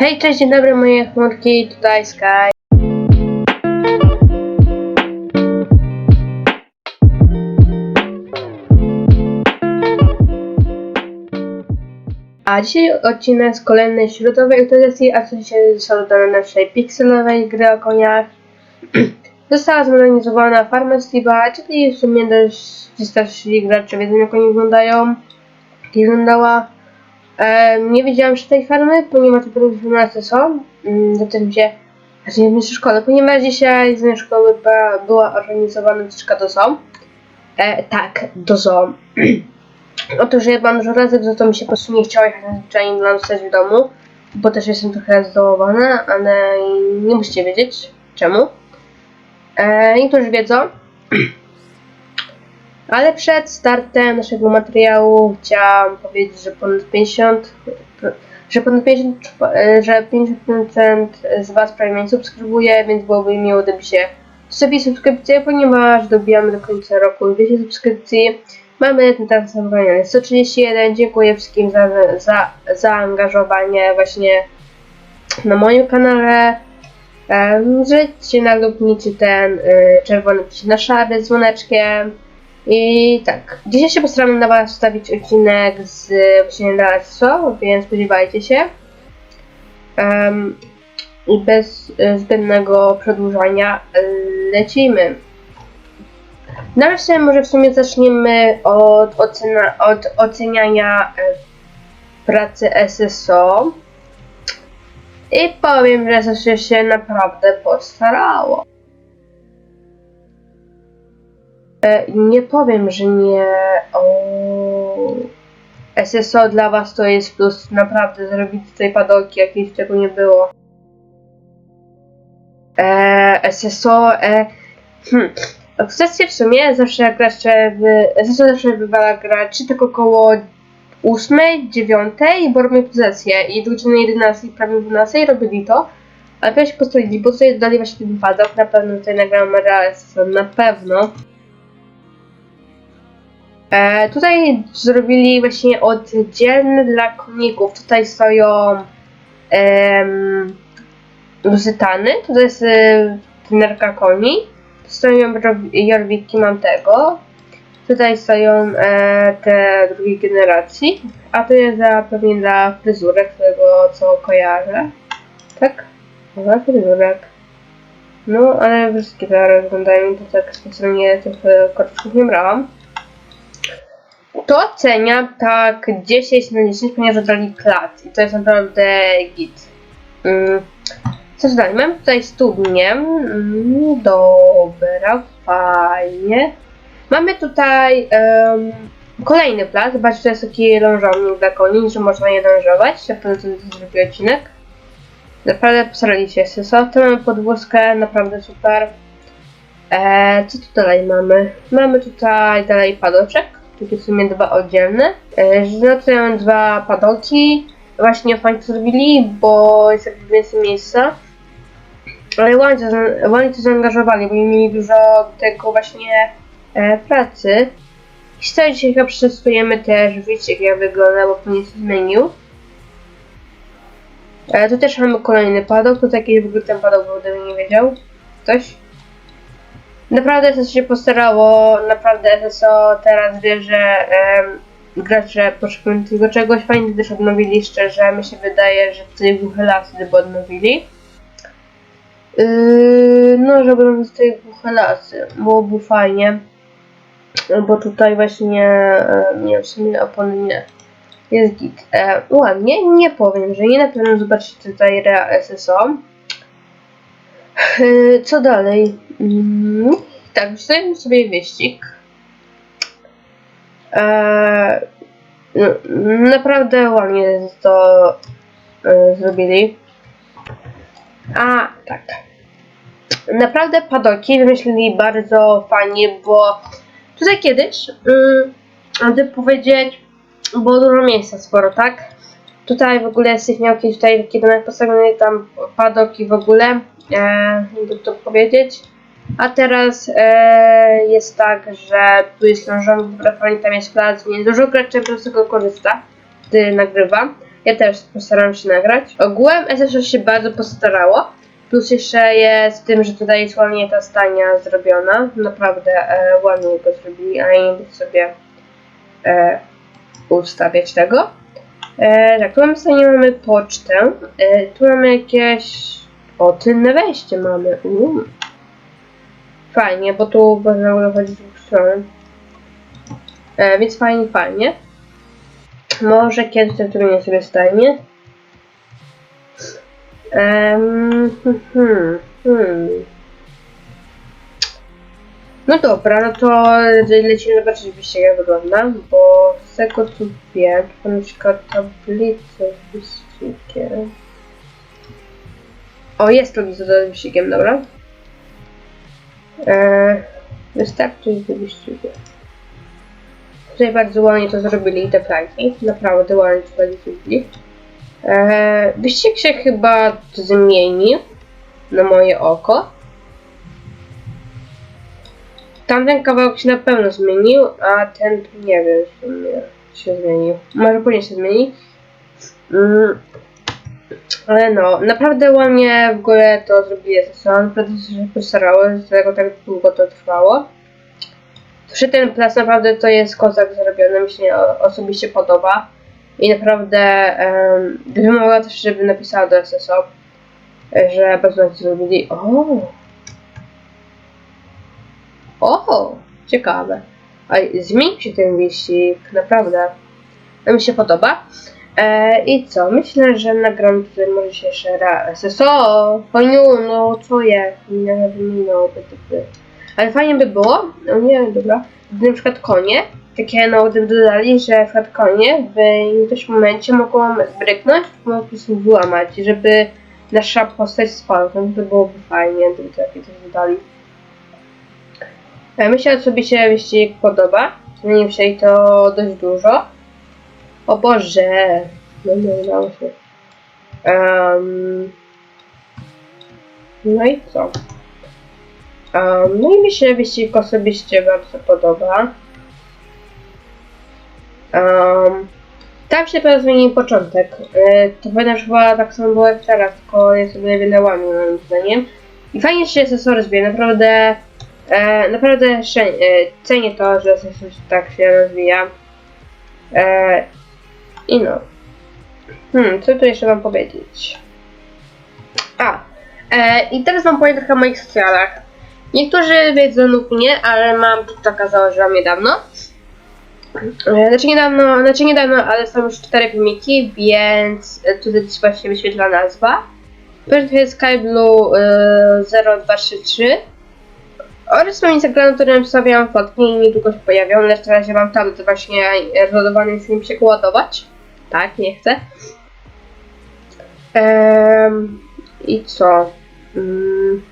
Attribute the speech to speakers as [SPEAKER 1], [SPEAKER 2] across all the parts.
[SPEAKER 1] Hej, cześć, dzień dobry moje chmurki, tutaj Sky. A dzisiaj odcinek z kolejnej środowej aktualizacji, a co dzisiaj zostało dodane naszej pikselowej gry o koniach. Została zmodernizowana Farmer Steve'a, czyli w sumie dość starsi gracze wiedzą jak oni wyglądają. Jak wyglądała. E, nie wiedziałam że tej farmy, ponieważ te informacje są. Mm, Zatem się, znaczy nie w naszej szkole, ponieważ dzisiaj z naszej szkoły była, organizowana wycieczka do zoo. E, tak, do zoo. Otóż ja mam dużo razy, to, to mi się po prostu nie chciało jechać na zwyczajnie dla zostać w domu, bo też jestem trochę zdołowana, ale nie musicie wiedzieć czemu. E, niektórzy wiedzą. Ale przed startem naszego materiału chciałam powiedzieć, że ponad 50, że ponad 50, e, że 50% z Was prawie mnie subskrybuje, więc byłoby mi miło, gdyby się sobie subskrypcję, ponieważ dobijamy do końca roku 200 subskrypcji. Mamy teraz zaangażowanie 131. Dziękuję wszystkim za, za zaangażowanie właśnie na moim kanale. Życie na lubnicy ten y, czerwony na szary z dzwoneczkiem. I tak, dzisiaj się postaramy dla Was wstawić odcinek z właśnie Dalactwo, więc spodziewajcie się. Um, I bez y, zbędnego przedłużania y, lecimy. Najpierw może w sumie zaczniemy od, ocena, od oceniania y, pracy SSO. I powiem, że SSO się naprawdę postarało. Nie powiem, że nie. O... SSO dla was to jest plus. Naprawdę zrobić tutaj padoki, jakieś tego nie było. E, SSO. E, hmm. Kwestia w sumie zawsze jak gracze w. SSO zawsze wywala gra, czy tak około 8, 9, bo robią pozycję i do godziny 11, prawie 12 robili to. Ale też się postawili, bo tutaj dodali właśnie ten padok, na pewno tutaj nagram Real SSO, na pewno. E, tutaj zrobili właśnie oddzielny dla koników. Tutaj stoją em, luzytany, to jest e, trenerka koni. Tu stoją jorwiki Mantego. Tutaj stoją e, te drugiej generacji. A to jest za, pewnie dla fryzurek, tego co kojarzę. Tak? Dla fryzurek. No, ale wszystkie te wyglądają to tak specjalnie tych korczków nie brałam. To oceniam tak 10 na 10, ponieważ dodali klat i to jest naprawdę git. Mm. Co dalej? Mam tutaj studnię. Mm, dobra, fajnie. Mamy tutaj em, kolejny plac. Zobaczcie, to jest taki lążownik dla koni, że można je lążować. Ja pewnie to zrobię odcinek. Naprawdę postarali się SSO. Tu mamy podwózkę, naprawdę super. E, co tu dalej mamy? Mamy tutaj dalej padoczek takie w sumie dwa oddzielne. E, Znaczy dwa padoki. Właśnie to zrobili, bo jest jakby więcej miejsca. Ale ładnie to, za- ładnie to zaangażowali, bo mieli dużo tego właśnie e, pracy. I dzisiaj chyba przetestujemy też, wiecie jak ja wygląda, bo pewnie się zmienił. E, tu też mamy kolejny padok, tu taki w ogóle ten padok, bo gdyby nie wiedział. Ktoś? Naprawdę to się postarało, naprawdę SSO teraz wie, że em, gracze potrzebują tego czegoś. Fajnie też odnowili, szczerze, mi się wydaje, że tutaj głuche lasy gdyby odnowili. Yy, no, żeby robić tutaj głuche lasy, byłoby fajnie. Bo tutaj właśnie, nie wiem, w sumie opony nie. Jest git. E, ładnie, nie powiem, że nie na pewno zobaczycie tutaj Rea SSO. Yy, Co dalej? Mm, tak, wstałem sobie wyścig. Eee, no, naprawdę ładnie to e, zrobili. A, tak. Naprawdę padoki wymyślili bardzo fajnie, bo tutaj kiedyś, mm, gdy powiedzieć, było dużo miejsca sporo, tak? Tutaj w ogóle kiedyś tutaj taki domek postawiony, tam padok i w ogóle, e, to powiedzieć. A teraz e, jest tak, że tu jest lążownik, fajnie tam jest plac, więc dużo graczy po prostu tego korzysta, gdy nagrywa. Ja też postaram się nagrać. Ogółem SSO się bardzo postarało. Plus jeszcze jest tym, że tutaj jest ładnie ta stania zrobiona. Naprawdę e, ładnie go zrobili, a nie sobie e, ustawiać tego. E, tak, tu mamy stanie, mamy pocztę. E, tu mamy jakieś... O, wejście mamy. Fajnie, bo tu można wychodzić z dwóch stron. E, więc fajnie, fajnie. Może kiedyś to trudnie sobie stanie. Um, hmm, hmm. No dobra, no to lecimy zobaczyć wyścig jak wygląda, bo z tego co wiem, to na przykład tablica z wyścigiem. O, jest tablica z wyścigiem, dobra. Eee, wystarczy z wyścigiem. Tutaj bardzo ładnie to zrobili te flagi, naprawdę ładnie to zrobili. Eee, wyścig się chyba zmienił na moje oko. Tamten kawałek się na pewno zmienił, a ten nie wiem, się zmienił. Może później się zmieni. Mm. Ale no, naprawdę ładnie w ogóle to zrobili SSO, naprawdę się postarało, dlatego tak długo to trwało. Przy ten plac naprawdę to jest kozak zrobiony, mi się osobiście podoba. I naprawdę, um, też, żeby napisała do SSO, że bardzo zrobili. O! O! Ciekawe. A się ten wyścig, naprawdę. To mi się podoba. E, I co? Myślę, że nagram tutaj może się jeszcze raz. SSO! Paniu, no co je? Nie no. Ale fajnie by było, no nie dobra, gdy na przykład konie, takie no gdyby dodali, że na przykład konie w jakimś momencie mogą bryknąć, mogą po prostu wyłamać, żeby nasza postać spadła, to byłoby fajnie, gdyby to jakieś dodali. E, Myślę, że sobie się wyścig podoba, zmienił się to dość dużo. O Boże, nie udało się. Em, no i co? Um, no i mi się wyścig osobiście bardzo podoba. Um, tam się teraz zmienił początek. E, to że chyba tak samo było jak teraz, tylko jest sobie wiele ładnie moim zdaniem. I fajnie się SSO rozwija, naprawdę, e, naprawdę e, cenię to, że SSO tak się rozwija. E, I no. Hmm, co tu jeszcze mam powiedzieć? A, e, i teraz mam powiem trochę o moich socjalach. Niektórzy wiedzą lub nie, ale mam TikToka założyłam niedawno. E, Znaczy niedawno, znaczy niedawno, ale są już cztery filmiki, więc tutaj ci właśnie wyświetla nazwa. Pierwszy jest SkyBlue e, 0233 oraz mam Instagram, na którym wstawiam fotki i niedługo się pojawią, lecz teraz ja mam to właśnie rozładowany jest mi się go ładować. Tak, nie chcę. Ehm, I co? Mm.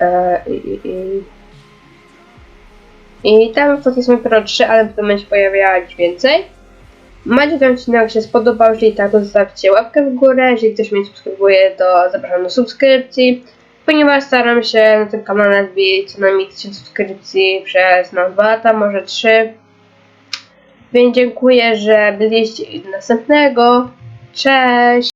[SPEAKER 1] E, i, i, i. I tam to jest Pro 3, ale potem będzie pojawiać więcej. Macie ten odcinek się spodobał, jeżeli tak, to zostawcie łapkę w górę, jeżeli ktoś mnie subskrybuje, to zapraszam do subskrypcji, ponieważ staram się na tym kanale wbić co najmniej 1000 subskrypcji przez na 2 lata, może 3. Więc dziękuję, że byliście i do następnego. Cześć!